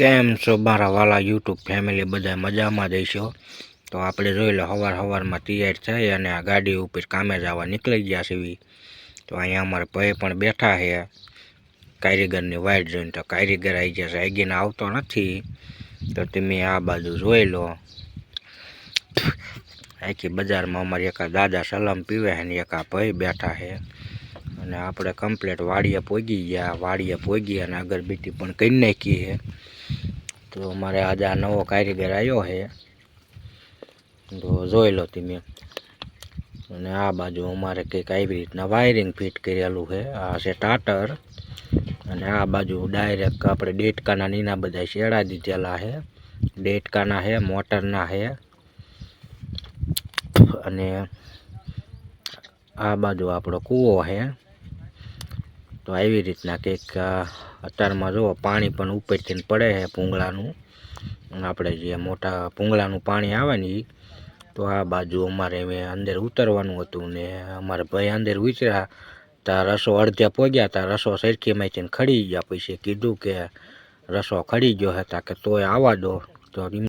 કેમ છો મારા વાલા યુટ્યુબ ફેમિલી? બધા મજામાં જઈશો તો આપણે જોઈ લો સવાર સવારમાં તૈયાર થઈ અને આ ગાડી ઉપર કામે જવા નીકળી ગયા છીએ તો અહીંયા અમારા ભાઈ પણ બેઠા છે. કારીગરની વાઇટ જોઈને તો કારીગર આવી ગયા છે. આગીને આવતો નથી. તો તમે આ બાજુ જોઈ લો. આખી બજારમાં અમારે એક દાદા સલામ પીવે છે ને એક ભાઈ બેઠા છે. અને આપણે કમ્પ્લેટ વાડીએ પોગી ગયા. વાડીએ પોગી અને અગરબત્તી પણ કરી નાખી છે. તો અમારે આજે આ નવો કારીગર આવ્યો છે. તો જોઈ લો તમે. અને આ બાજુ અમારે કંઈક આવી રીતના વાયરિંગ ફિટ કરેલું છે. આ છે ટાટર અને આ બાજુ ડાયરેક્ટ આપણે ડેટકાના નીના બધા શેડા દીધેલા છે. ડેટકાના છે, મોટરના છે. અને આ બાજુ આપણો કૂવો છે. તો આવી રીતના કંઈક અત્યારમાં જુઓ, પાણી પણ ઉપરથી પડે છે ભૂંગળાનું આપણે જે મોટા ભૂંગળાનું પાણી આવે ને તો આ બાજુ અમારે અંદર ઉતરવાનું હતું ને અમારા ભાઈ અંદર ઉતર્યા. ત્યાં રસો અડધ્યા પહોંચ્યા ત્યાં રસો સરખીમાંથી ખડી ગયા. પછી કીધું કે રસો ખડી ગયો હતા કે તોય આવવા દો. તો